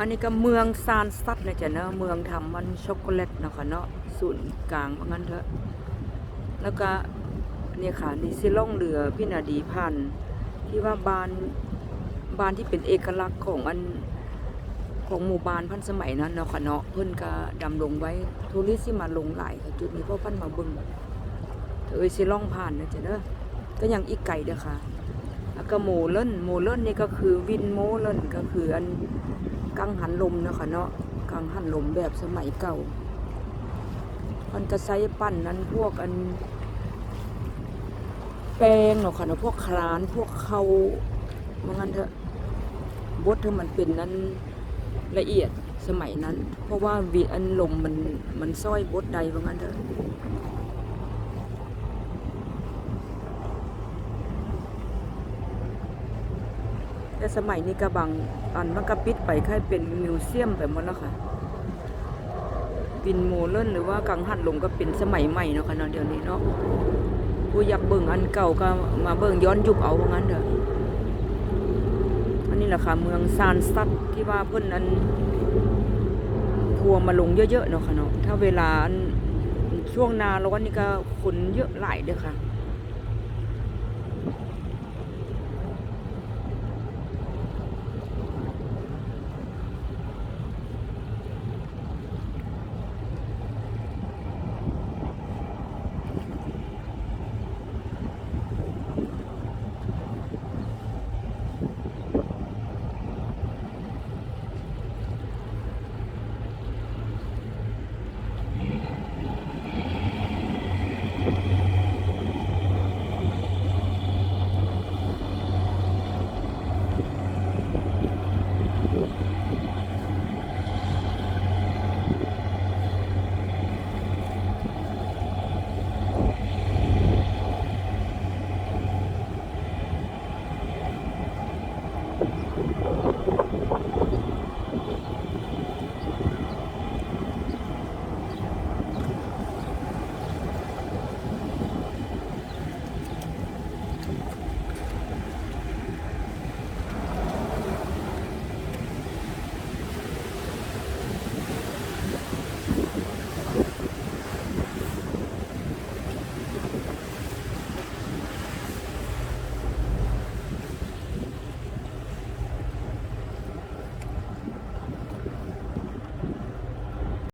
อันนี้ก็เมืองซานซัดนะจ๊ะเนาะเมืองทำมันช็อกโกแลตนะค่ะเนาะศูนย์กลางว่างั้นเถอะแล้วก็เนี่ยค่ะนี่สิล่องเรือพี่นาดีพันธ์ที่ว่าบานบานที่เป็นเอกลักษณ์ของอันของหมู่บ้านพันสมัยนั้นเนาะค่ะเนาะเพิ่นก็ดำรงไว้ทัวริสที่มาลงหลายค่ะจุดนี้เพราะเพิ่นมาบิ่งเอ้ยสิล่องผ่านนะจ๊ะเด้อก็ยังอีกไก่เด้อค่ะ ก็โมเล่นโมเล่นนี่ก็คือวินโมเล่นก็คืออันกังหันลมนะคะเนาะกังหันลมแบบสมัยเก่ามันก็ใช้ปั้นนั้นพวกอันแป้งเนาะค่ะเนาะพวกครานพวกเขาว่างั้นเถอะบดถ้ามันเป็นนั้นละเอียดสมัยนั้น เพราะว่าวีอันลมมันมันซ้อยบดใดว่างั้นเถอะ แต่สมัยนี้กระบังอันมันก็ปิดไปค่ายเป็นมิวเซียมไปหมดแล้วค่ะวินโมเลนหรือว่ากังหันลมก็เป็นสมัยใหม่เนาะค่ะเนาะเดี๋ยวนี้เนาะผู้อยากเบิ่งอันเก่าก็มาเบิ่งย้อนยุคเอาว่างั้นเถอะอันนี้แหละค่ะเมืองซานซัดที่ว่าเพิ่อนอันทัวร์มาลงเยอะๆเนาะค่ะเนาะถ้าเวลาอันช่วงหนาร้อนนี่ก็คนเยอะหลายเด้อค่ะ